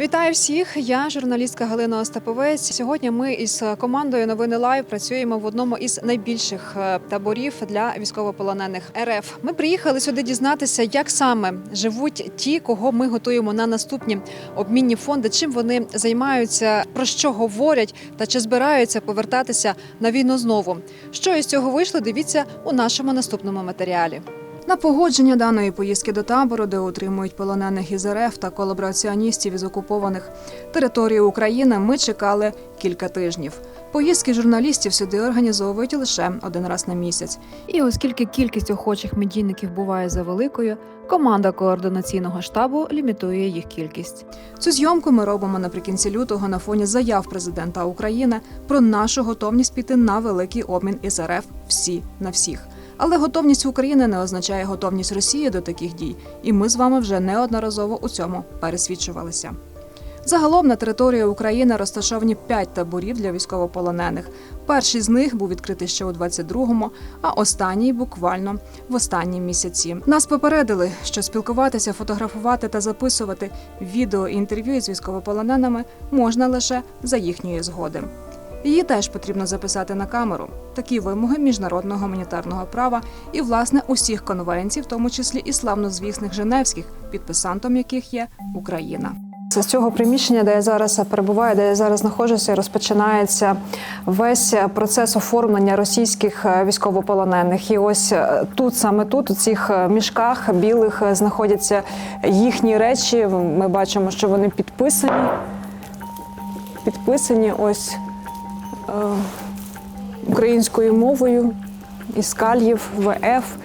Вітаю всіх! Я журналістка Галина Остаповець. Сьогодні ми із командою Новини Лайв працюємо в одному із найбільших е, таборів для військовополонених РФ. Ми приїхали сюди дізнатися, як саме живуть ті, кого ми готуємо на наступні обмінні фонди, чим вони займаються, про що говорять та чи збираються повертатися на війну знову. Що із цього вийшло? Дивіться у нашому наступному матеріалі. На погодження даної поїздки до табору, де утримують полонених із РФ та колабораціоністів із окупованих територій України, ми чекали кілька тижнів. Поїздки журналістів сюди організовують лише один раз на місяць. І оскільки кількість охочих медійників буває за великою, команда координаційного штабу лімітує їх кількість. Цю зйомку ми робимо наприкінці лютого на фоні заяв президента України про нашу готовність піти на великий обмін із РФ всі на всіх. Але готовність України не означає готовність Росії до таких дій, і ми з вами вже неодноразово у цьому пересвідчувалися. Загалом на території України розташовані п'ять таборів для військовополонених. Перший з них був відкритий ще у 22-му, а останній буквально в останні місяці. Нас попередили, що спілкуватися, фотографувати та записувати відео інтерв'ю із військовополоненими можна лише за їхньої згоди. Її теж потрібно записати на камеру. Такі вимоги міжнародного гуманітарного права і власне усіх конвенцій, в тому числі і славнозвісних Женевських, підписантом яких є Україна. З цього приміщення, де я зараз перебуваю, де я зараз знаходжуся, розпочинається весь процес оформлення російських е, військовополонених. І ось е, тут, саме тут, у цих е, мішках білих, знаходяться їхні речі. Ми бачимо, що вони підписані. Підписані ось українською мовою із кальїв ВФ.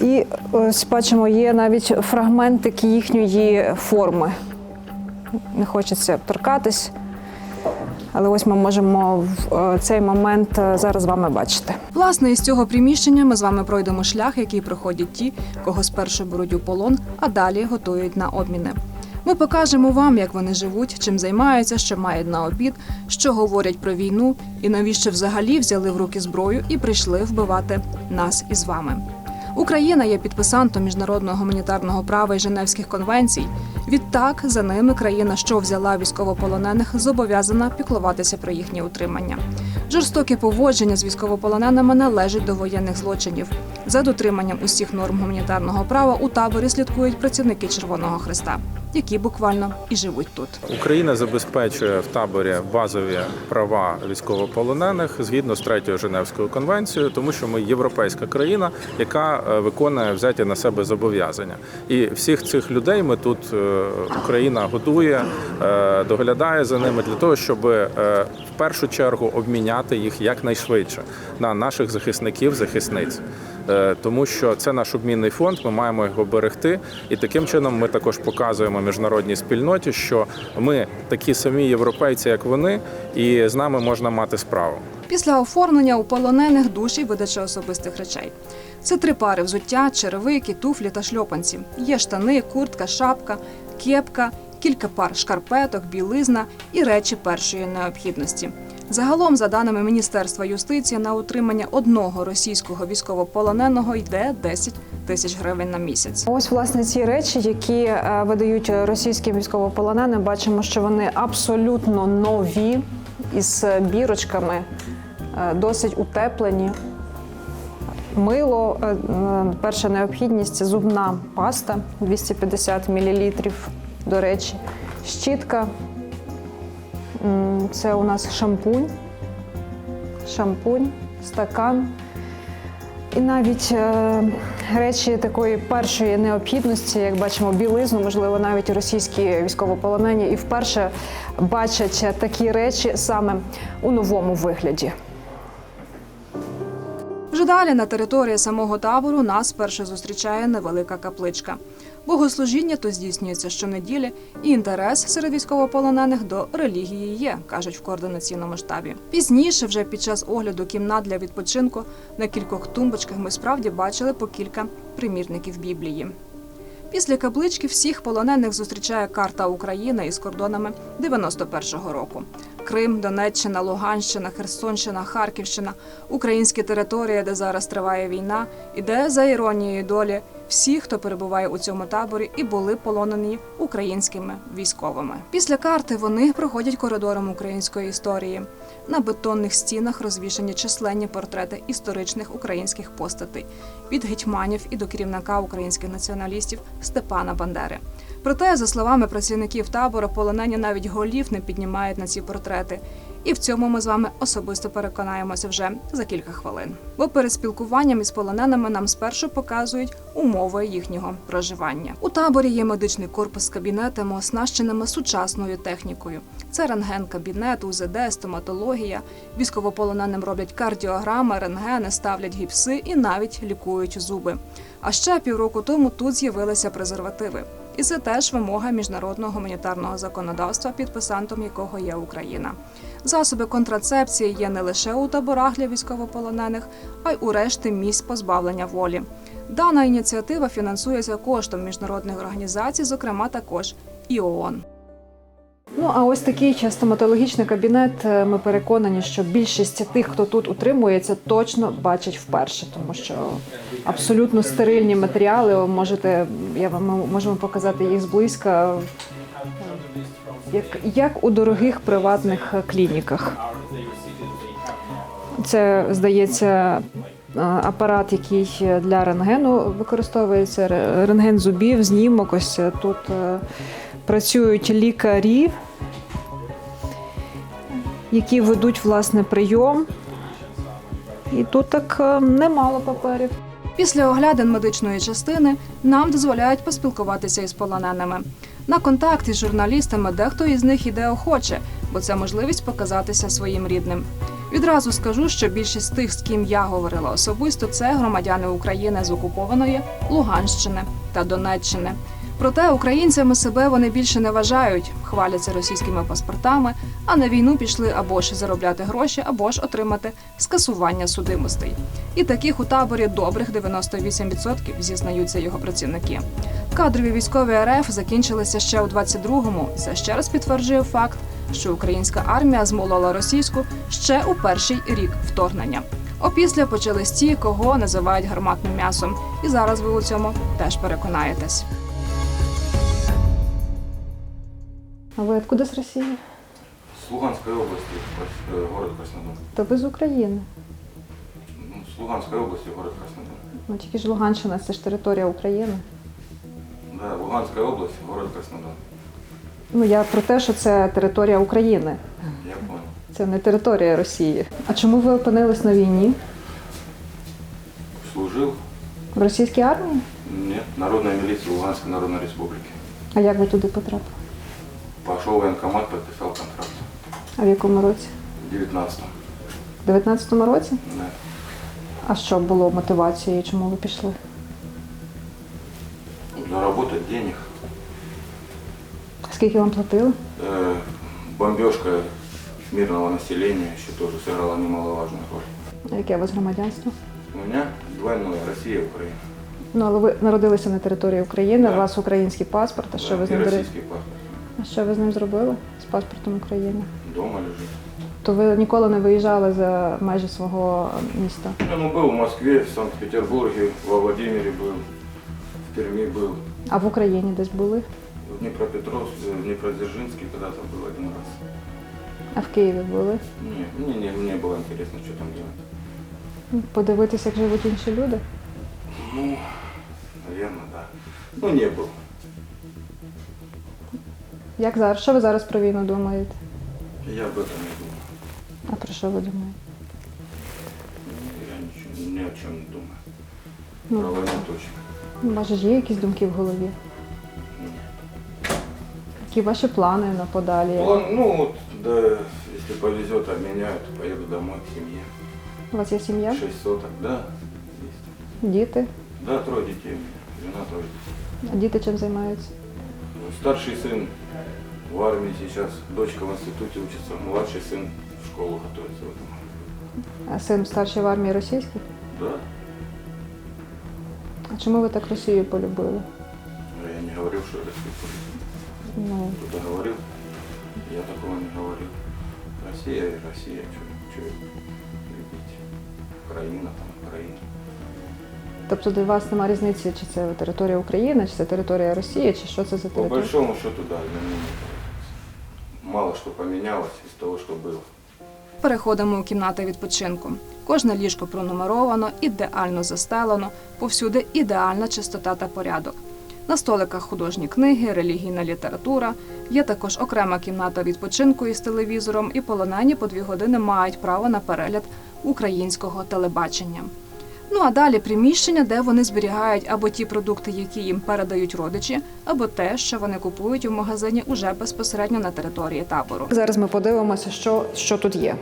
І ось бачимо, є навіть фрагментики їхньої форми. Не хочеться торкатись, але ось ми можемо в е, цей момент е, зараз з вами бачити. Власне, із цього приміщення ми з вами пройдемо шлях, який проходять ті, кого спершу беруть у полон, а далі готують на обміни. Ми покажемо вам, як вони живуть, чим займаються, що мають на обід, що говорять про війну і навіщо взагалі взяли в руки зброю і прийшли вбивати нас із вами. Україна є підписантом міжнародного гуманітарного права і Женевських конвенцій. Відтак, за ними країна, що взяла військовополонених, зобов'язана піклуватися про їхнє утримання. Жорстоке поводження з військовополоненими належить до воєнних злочинів. За дотриманням усіх норм гуманітарного права у таборі слідкують працівники Червоного Христа, які буквально і живуть тут. Україна забезпечує в таборі базові права військовополонених згідно з третьою Женевською конвенцією, тому що ми європейська країна, яка е, виконує взяті на себе зобов'язання. І всіх цих людей ми тут е, Україна годує, е, доглядає за ними для того, щоб в першу чергу обміняти їх якнайшвидше на наших захисників, захисниць. Е, Тому що це наш обмінний фонд, ми маємо його берегти, і таким чином ми також показуємо міжнародній спільноті, що ми такі самі європейці, як вони, і з нами можна мати справу. Після оформлення у полонених душі видача особистих речей. Це три пари взуття, черевики, туфлі та шльопанці. Є штани, куртка, шапка, кепка, кілька пар шкарпеток, білизна і речі першої необхідності. Загалом, за даними Міністерства юстиції, на утримання одного російського військовополоненого йде 10 тисяч гривень на місяць. Ось власне ці речі, які е, видають російським військовополоненим, бачимо, що вони абсолютно нові із бірочками, е, досить утеплені. Мило, е, перша необхідність зубна паста 250 мл, до речі, щітка. Це у нас шампунь, шампунь, стакан. І навіть е, речі такої першої необхідності, як бачимо, білизну, можливо, навіть російські військовополонені, і вперше бачать такі речі саме у новому вигляді. Вже далі на території самого табору нас перше зустрічає невелика капличка. Богослужіння то здійснюється щонеділі, і інтерес серед військовополонених до релігії є, кажуть в координаційному штабі. Пізніше, вже під час огляду кімнат для відпочинку, на кількох тумбочках ми справді бачили по кілька примірників Біблії. Після каплички всіх полонених зустрічає карта України із кордонами 91-го року. Крим, Донеччина, Луганщина, Херсонщина, Харківщина, українські території, де зараз триває війна, і де, за іронією долі, всі, хто перебуває у цьому таборі, і були полонені українськими військовими. Після карти вони проходять коридором української історії. На бетонних стінах розвішані численні портрети історичних українських постатей від гетьманів і до керівника українських націоналістів Степана Бандери. Проте, за словами працівників табору, полонені навіть голів не піднімають на ці портрети. І в цьому ми з вами особисто переконаємося вже за кілька хвилин. Бо перед спілкуванням із полоненими нам спершу показують умови їхнього проживання. У таборі є медичний корпус з кабінетами, оснащеними сучасною технікою. Це рентген-кабінет, УЗД, стоматологія. Військовополоненим роблять кардіограми, рентгени, ставлять гіпси і навіть лікують зуби. А ще півроку тому тут з'явилися презервативи. І це теж вимога міжнародного гуманітарного законодавства, підписантом якого є Україна. Засоби контрацепції є не лише у таборах для військовополонених, а й у решті місць позбавлення волі. Дана ініціатива фінансується коштом міжнародних організацій, зокрема також і ООН. Ну а ось такий стоматологічний кабінет. е, Ми переконані, що більшість тих, хто тут утримується, точно бачать вперше, тому що абсолютно стерильні матеріали. Можете я вам можемо показати їх зблизька, як, як у дорогих приватних клініках. Це здається е, апарат, який для рентгену використовується. ре- Рентген зубів, знімок. Ось е, тут працюють лікарі, які ведуть власне прийом. І тут так е, немало паперів. Після оглядин медичної частини нам дозволяють поспілкуватися із полоненими. На контакт із журналістами дехто із них іде охоче, бо це можливість показатися своїм рідним. Відразу скажу, що більшість тих, з ким я говорила особисто, це громадяни України з окупованої Луганщини та Донеччини. Проте українцями себе вони більше не вважають, хваляться російськими паспортами, а на війну пішли або ж заробляти гроші, або ж отримати скасування судимостей. І таких у таборі добрих 98% зізнаються його працівники. Кадрові військові РФ закінчилися ще у 22-му. Це ще раз підтверджує факт, що українська армія змолола російську ще у перший рік вторгнення. Опісля почались ті, кого називають гарматним м'ясом, і зараз ви у цьому теж переконаєтесь. А ви откуда з Росії? С Луганской области, э, город Краснодар. То ви з України. Ну, С Луганской области, город Краснодар. Ну тільки ж Луганщина, це ж територія України. Да, Луганская область, город Краснодар. Ну я про те, що це територія України, Я понял. це не територія Росії. А чому ви опинились на війні Служил? в російській армії? Нет, народная милиция Луганской Народной Республики. А як ви туди потрапили? Пошел в военкомат, подписал контракт. А в якому році? В 19 В 19-му році? Да. А що було мотивацією? Чому ви пішли? Заработать денег. Скільки вам платили? Э, бомбежка мирного населения еще тоже сыграла немаловажную роль. А яке у вас громадянство? У меня двойное Россия и Украина. Ну, але ви народилися на території України, Так. у вас український паспорт. А що Да, ви з ним дали? российский паспорт. А що ви з ним зробили з паспортом України? Дома лежит. То ви ніколи не виїжджали за межі свого міста? Я, ну, был в Москве, в Санкт-Петербурге, во Владимире был, в Перми был. А в Україні десь були? В Днепропетровске, в Днепродзержинске когда-то был один раз. А в Києві були? Не, мне, не, мне было интересно, что там делать. Ну, Подивитися, як живуть інші люди? Ну, наверное, да. Ну, не был. Як зараз? Що ви зараз про війну думаєте? Я об этом не думаю. А про що ви думаєте? Я ничего, ни о чем не думаю. Ну, Про войну точно. у вас же ж є якісь думки в голові? Нет. Які ваші плани на подалі? План, ну, вот, да, если повезет, обменяют, поеду домой к семье. У вас є сім'я? Шесть соток, да, есть. Діти? Да, трое детей у меня, жена трое детей. А діти чим займаються? Старший сын в армии сейчас, дочка в институте учится, младший сын в школу готовится в этом. году. А син старший в армії російський? Да, А чому ви так Росію полюбили? но я не говорил, что это спецслужба. Ну, Кто-то говорил, я такого не говорил. Россия и Россия, что любить. Украина там, Украина. Тобто для вас немає різниці, чи це територія України, чи це територія Росії, чи що це за По територія? большому счету, да, мало что поменялось из того, что было. Переходимо у кімнати відпочинку. Кожне ліжко пронумеровано, ідеально застелено, повсюди ідеальна чистота та порядок. На столиках художні книги, релігійна література. Є також окрема кімната відпочинку із телевізором, і полонені по дві години мають право на перегляд українського телебачення. Ну а далі приміщення, де вони зберігають або ті продукти, які їм передають родичі, або те, що вони купують у магазині уже безпосередньо на території табору. Зараз ми подивимося, що, що тут є.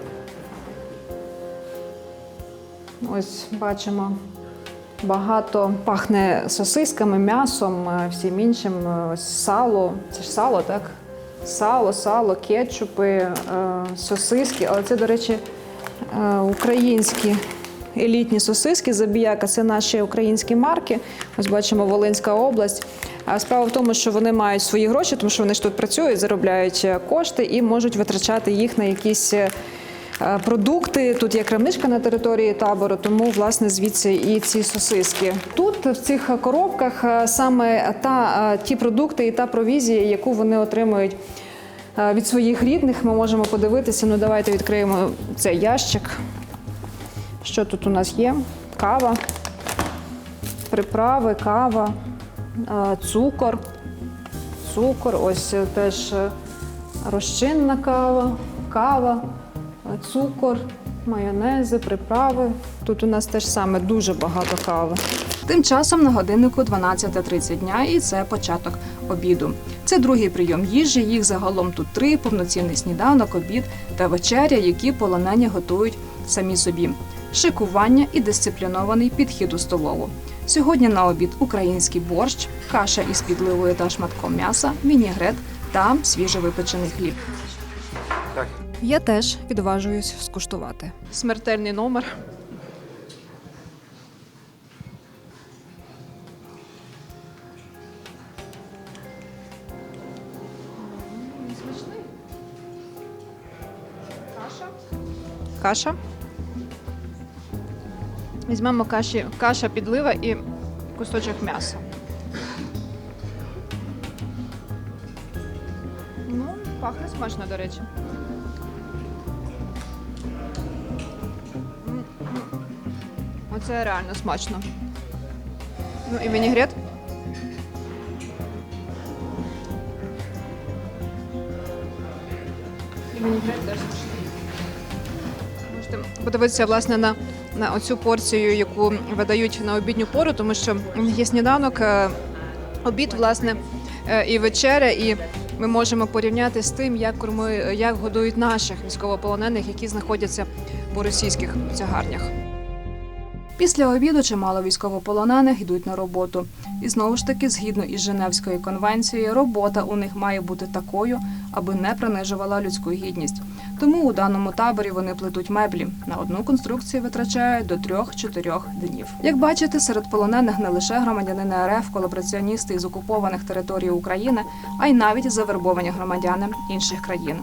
Ось бачимо. Багато пахне сосисками, м'ясом, е, всім іншим. Е, сало. Це ж сало, так? Сало, сало, кетчупи, е, сосиски. Але це, до речі, українські елітні сосиски забіяка. Це наші українські марки. Ось бачимо Волинська область. Справа в тому, що вони мають свої гроші, тому що вони ж тут працюють, заробляють е, кошти і можуть витрачати їх на якісь. е, е, Продукти тут є крамничка на території табору, тому власне звідси і ці сосиски. Тут в цих коробках саме та ті продукти і та провізія, яку вони отримують від своїх рідних. Ми можемо подивитися. Ну давайте відкриємо цей ящик. Що тут у нас є? Кава, приправи, кава, цукор. Цукор, ось е, теж е, розчинна кава, кава, е, цукор, майонези, приправи. Тут у нас теж саме дуже багато кави. Тим часом на годиннику 12.30 дня, і це початок обіду. Це другий прийом їжі. Їх загалом тут три: повноцінний сніданок, обід та вечеря, які полонені готують самі собі. Шикування і дисциплінований підхід у столову. Сьогодні на обід український борщ, каша із підливою та шматком м'яса, вінігрет та свіжовипечений хліб. Я теж відважуюсь скуштувати. Смертельний номер. Каша. Каша. Візьмемо каші, каша підлива і кусочок м'яса. Ну, пахне смачно, до речі. Оце реально смачно. Ну і вінігрет. І вінігрет теж. Можете подивитися власне на, на оцю порцію, яку видають на обідню пору, тому що є сніданок, е, обід, власне, е, і вечеря, і ми можемо порівняти з тим, як корми, як годують наших військовополонених, які знаходяться у російських тягарнях. Після обіду чимало військовополонених йдуть на роботу. І знову ж таки, згідно із Женевською конвенцією, робота у них має бути такою, аби не принижувала людську гідність. Тому у даному таборі вони плетуть меблі. На одну конструкцію витрачають до 3-4 днів. Як бачите, серед полонених не лише громадянини РФ, колабораціоністи із окупованих територій України, а й навіть завербовані громадяни інших країн,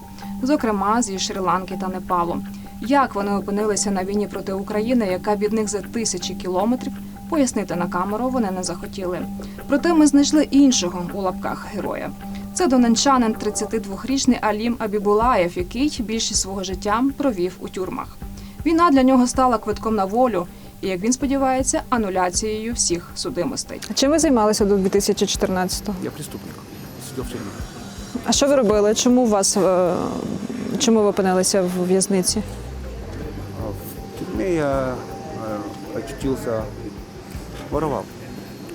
зокрема зі Шрі-Ланки та Непалу. Як вони опинилися на війні проти України, яка від них за тисячі кілометрів, пояснити на камеру вони не захотіли. Проте ми знайшли іншого у лапках героя. Це донечанин 32-річний Алім Абібулаєв, який більшість свого життя провів у тюрмах. Війна для нього стала квитком на волю, і як він сподівається, ануляцією всіх судимостей. А Чим ви займалися до 2014-го? Я преступник. Сидел в тюрьме. А що ви робили? Чому вас е, чому ви опинилися в в'язниці? В тюрьме я э, очутился, воровал.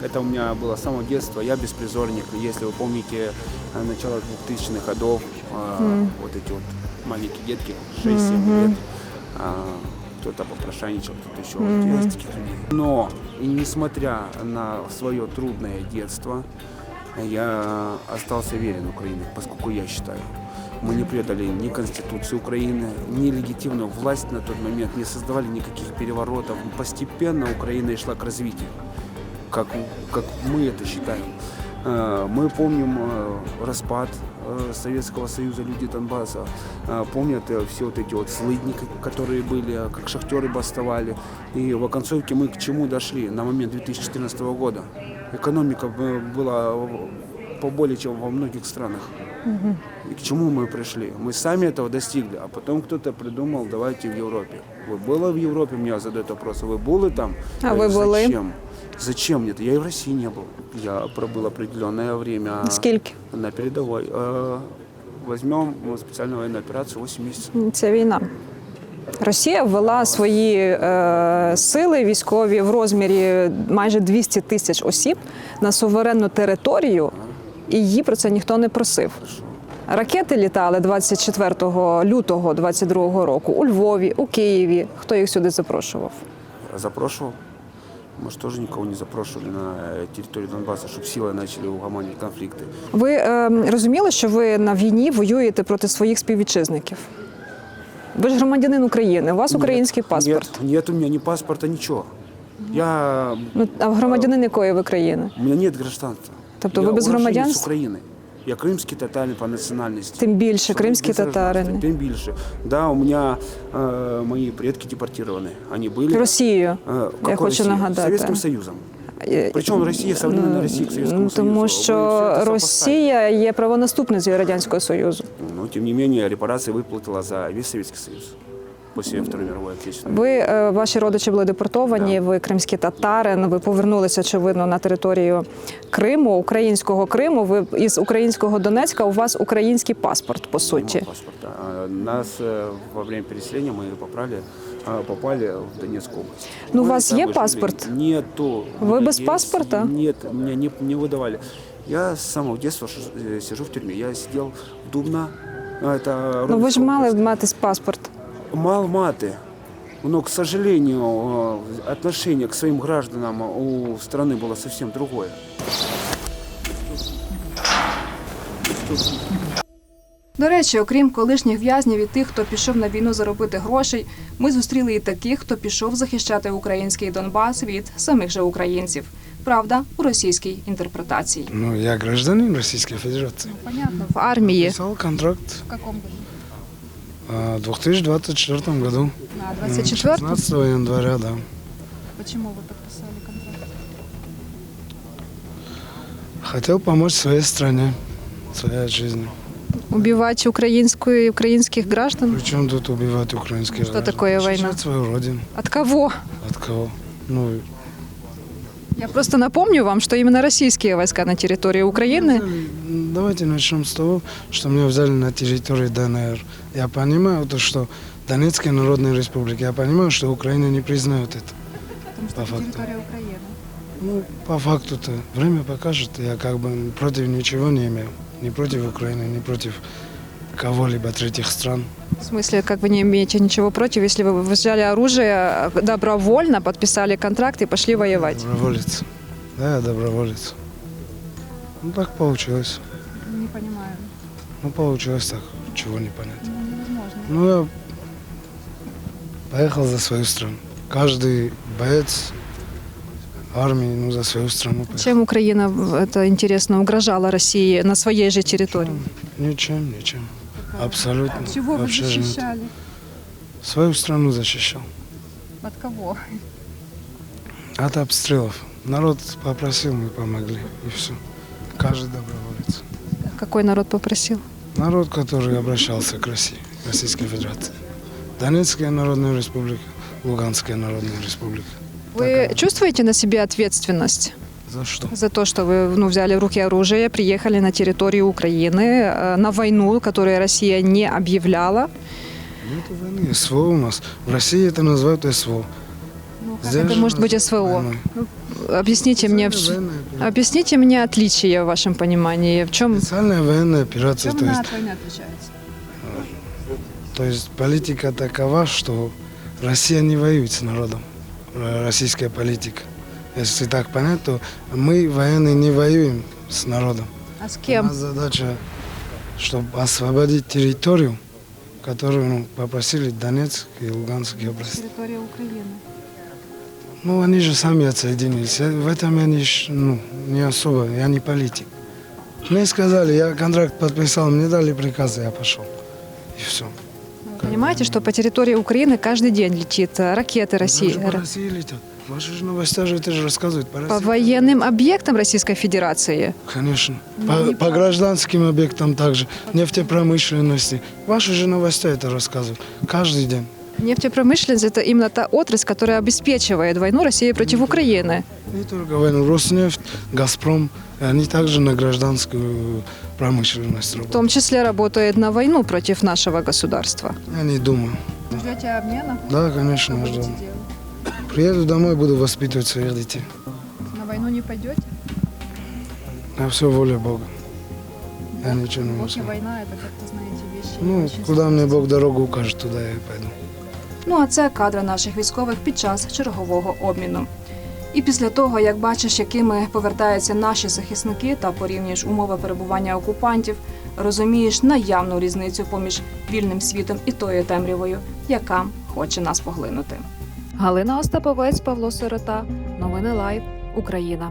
Это у меня было с самого детства. Я беспризорник. Если вы помните э, начало 2000-х годов, э, вот эти вот маленькие детки, 6-7 лет, а, кто-то попрошайничал, кто-то еще. Вот я из таких людей. Но, и несмотря на свое трудное детство, я остался верен Украине, поскольку я считаю, мы не предали ни Конституцию Украины, ни легитимную власть на тот момент, не создавали никаких переворотов. Постепенно Украина и шла к развитию, как, как мы это считаем. Э, Мы помним э, распад э, Советского Союза, люди Донбасса помнят все вот эти вот злыдни, которые были, как шахтеры бастовали. И в оконцовке мы к чему дошли на момент 2014 года. Экономика была поболее, чем во многих странах. И к чему мы пришли? Мы сами этого достигли, а потом кто-то придумал, давайте в Европе. Вы были в Европе, меня задают вопрос, вы были там? А вы говорю, были? Зачем? Зачем нет? Я и в России не был. Я пробыл определенное время Скільки? на передовой. Э, Возьмем ну, специальную военную операцию 8 месяцев. Це війна. Росія ввела свої е, сили військові в розмірі майже 200 тисяч осіб на суверенну територію, і її про це ніхто не просив. Ракети літали 24 лютого 22 року у Львові, у Києві. Хто їх сюди запрошував? Запрошивал. Может, тоже никого не запрошивали на э, территорию Донбасса, чтобы силой начали угомонить конфликты. Ви е, розуміли, що ви на війні воюєте проти своїх співвітчизників? Ви ж громадянин України, у вас український паспорт. Нет, нет у меня ни паспорта, ничего. Я, Ну а громадянин якої ви країни? у меня нет гражданства. Тобто я ви без уроженец громадянства? України. Я кримський татарин по національності. Тим більше Что кримські без гражданства, татарини. Тем більше. Да, у меня э, мои предки депортированы. Они были... Росією. Э, Я какой хочу Россией? нагадати. Советским Союзом. Е, Причем Россия, современная Россия к Советскому Ну, Союзу. Тому Вы всё що это Росія є правонаступницею Радянського Союзу. сопоставили. Но, тем не менее, репарации выплатила за весь Советский Союз после Второй мировой Отечественной. Ви е, ваші родичі були депортовані, ви кримські татарин. Ви повернулися очевидно на територію Криму, українського Криму. Ви із українського Донецька. У вас український паспорт, по суті. Нема паспорта. А Нас э, во время переселения мы попали, а, попали в Донецкую область. Ну, у Мы вас там є жили. паспорт? Нету. Вы У меня без есть- паспорта? Нет, меня не, не выдавали. Я с самого детства ш- э, сижу в тюрьме. Я сидел в Дубно. а, Это Ну ви Ровенская ж мали область. мати паспорт. Мал маты. Но, к сожалению, э, отношение к своим гражданам у страны было совсем другое. До речі, окрім колишніх в'язнів і тих, хто пішов на війну заробити грошей, ми зустріли і таких, хто пішов захищати український Донбас від самих же українців. Правда, у російській інтерпретації. Ну, я гражданин Российской Федерации. Понятно. В армії. Писал контракт В якому а, в 2024 году. На М, 24 16 января, да. Чому ви підписали контракт? Хотел помочь своей стране, своей жизни. Убивати українську українських граждан? Причем тут убивать украинских Что граждан? такое война? Защищать свою родину. От кого? От кого? Ну, Я просто напомню вам, что именно российские войска на территории Украины взяли- давайте начнем с того, что меня взяли на территории ДНР. Я понимаю то, что Донецкая Народная Республика, я понимаю, что Украина не признает это. по факту. Украины. Ну, по факту-то время покажет. Я как бы против ничего не имею. Ни против Украины, ни против кого-либо третьих стран. В смысле, как вы не имеете ничего против, если вы взяли оружие добровольно, подписали контракт и пошли воевать? Доброволец. Да, я доброволец. Ну, так получилось. Ну, получилось так. Чего не понять. Ну, я поехал за свою страну. Каждый боец армии, ну, за свою страну поехал. Чем Украина, это интересно, угрожала России на своей же территории? Ничем, ничем. Абсолютно. Чего вы Вообще же нет. защищали? Свою страну защищал. От кого? От обстрелов. Народ попросил, мы помогли. И все. Каждый доброволец. Какой народ попросил? Народ, который обращался к России, Российской Федерации. Донецкая Народная Республика, Луганская Народная Республика. Вы чувствуете на себе ответственность? За что? за то, что вы ну, взяли в руки оружие, приехали на территорию Украины э, на войну, которую Россия не объявляла. Нет войны. СВО у нас. В России это называют СВО. Ну, как Здесь это же может быть СВО? войной. Объясните мне, объясните мне отличие в вашем понимании. В чем, Специальная военная операция. То есть, войны отличается? то есть политика такова, что Россия не воюет с народом. Э, Российская политика. Если так понять, то мы, военные, не воюем с народом. А с У кем? нас задача, чтобы освободить территорию, которую ну, попросили Донецк и Луганские области. Территория Украины. Ну, они же сами отсоединились. В этом я не, ну, не особо, я не политик. Мне сказали, я контракт подписал, мне дали приказ, я пошел. И все. Вы понимаете, что по территории Украины каждый день летит э, ракеты России? По России летят. Ваши же новостя же это же рассказывают. По, По военным объектам Российской Федерации? Конечно. По, по гражданским объектам также. Нефтепромышленности. Ваши же новостя это рассказывают. Каждый день. Нефтепромышленность – это именно та отрасль, которая обеспечивает войну России против Украины. Не только войну. Роснефть, Газпром, и они также на гражданскую промышленность В работают. том числе работает на войну против нашего государства. Я не думаю. Ждете обмена? Да, конечно, жду. Приеду домой, буду воспитывать своих детей. На войну не пойдете? На все воля Бога. Я ничего не могу сказать. война – это, как-то, знаете, вещи Ну, куда мне Бог дорогу укажет, туда я и пойду. Ну а це кадри наших військових під час чергового обміну. І після того, як бачиш, якими повертаються наші захисники та порівнюєш умови перебування окупантів, розумієш наявну різницю поміж вільним світом і тою темрявою, яка хоче нас поглинути. Галина Остаповець, Павло Сирота. Новини Лайв. Україна.